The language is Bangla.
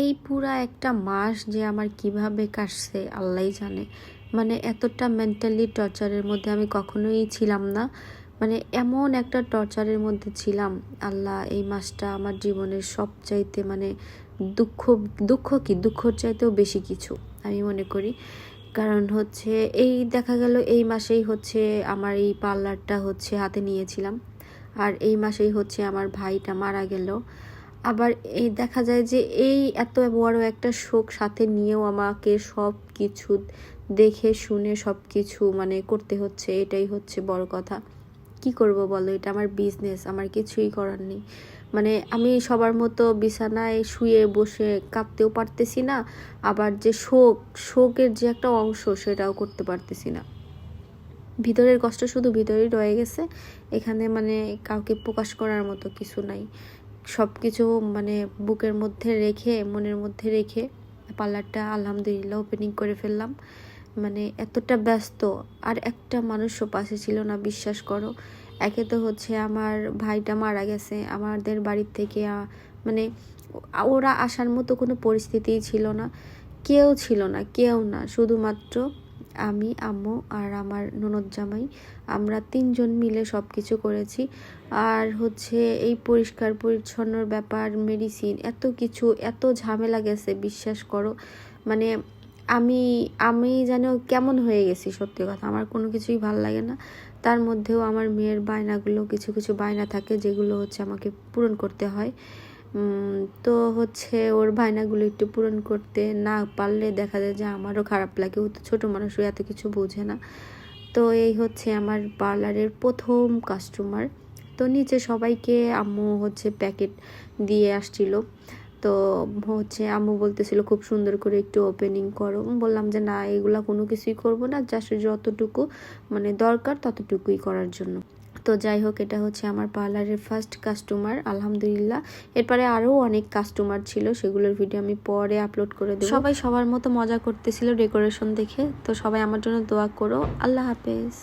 এই পুরা একটা মাস যে আমার কীভাবে কাটছে, আল্লাহই জানে। মানে এতটা মেন্টালি টর্চারের মধ্যে আমি কখনোই ছিলাম না। মানে এমন একটা টর্চারের মধ্যে ছিলাম। আল্লাহ, এই মাসটা আমার জীবনের সবচাইতে মানে দুঃখ দুঃখ কি? দুঃখর চাইতেও বেশি কিছু আমি মনে করি। কারণ হচ্ছে এই দেখা গেল এই মাসেই হচ্ছে আমার এই পার্লারটা হচ্ছে হাতে নিয়েছিলাম। আর এই মাসেই হচ্ছে আমার ভাইটা মারা গেল। আবার এই দেখা যায় যে এই এত বড় একটা শোক সাথে নিয়েও আমাকে সব কিছু দেখে, শুনে সব কিছু মানে করতে হচ্ছে, এটাই হচ্ছে বড় কথা। কি করব বলো? এটা আমার বিজনেস আমার কিছুই করার নেই। মানে আমি সবার মতো বিছানায় শুয়ে বসে কাঁপতেও পারতেছি না, আবার যে শোক, শোকের যে একটা অংশ সেটাও করতে পারতেছি না। ভিতরের কষ্ট শুধু ভিতরেই রয়ে গেছে, এখানে মানে কাউকে প্রকাশ করার মতো কিছু নাই। সব কিছু মানে বুকের মধ্যে রেখে, মনের মধ্যে রেখে পার্লারটা আলহামদুলিল্লাহ ওপেনিং করে ফেললাম। মানে এতটা ব্যস্ত, আর একটা মানুষও পাশে ছিল না, বিশ্বাস করো। একে তো হচ্ছে আমার ভাইটা মারা গেছে, আমাদের বাড়ির থেকে মানে ওরা আসার মতো কোনো পরিস্থিতিই ছিল না। কেউ ছিল না, কেউ না, শুধুমাত্র আমি, আম্মু আর আমার ননদ জামাই আমরা তিনজন মিলে সব কিছু করেছি। আর হচ্ছে এই পরিষ্কার পরিচ্ছন্নর ব্যাপার মেডিসিন এত কিছু, এত ঝামেলা গেছে, বিশ্বাস করো। মানে আমি আমি যেন কেমন হয়ে গেছি, সত্যি কথা, আমার কোনো কিছুই ভালো লাগে না। তার মধ্যেও আমার মেয়ের বায়নাগুলো কিছু কিছু বায়না থাকে, যেগুলো হচ্ছে আমাকে পূরণ করতে হয়। তো হচ্ছে ওর বায়নাগুলো একটু পূরণ করতে না পারলে দেখা যায় যে আমারও খারাপ লাগে। ও তো ছোটো মানুষও এত কিছু বোঝে না। তো এই হচ্ছে আমার পার্লারের প্রথম কাস্টমার তো নিচে সবাইকে আম্মু হচ্ছে প্যাকেট দিয়ে আসছিল। তো হচ্ছে আম্মু বলতেছিল, খুব সুন্দর করে একটু ওপেনিং করো। বললাম যে, না, এগুলা কোনো কিছুই করব না। জাস্ট যতটুকু মানে দরকার ততটুকুই করার জন্য। তো যাই হোক, এটা হচ্ছে আমার পার্লারের ফার্স্ট কাস্টমার আলহামদুলিল্লাহ। এরপরে আরও অনেক কাস্টমার ছিল, সেগুলোর ভিডিও আমি পরে আপলোড করে দেবো। সবাই সবার মতো মজা করতেছিল ডেকোরেশন দেখে, তো সবাই আমার জন্য দোয়া করো। আল্লাহ হাফেজ।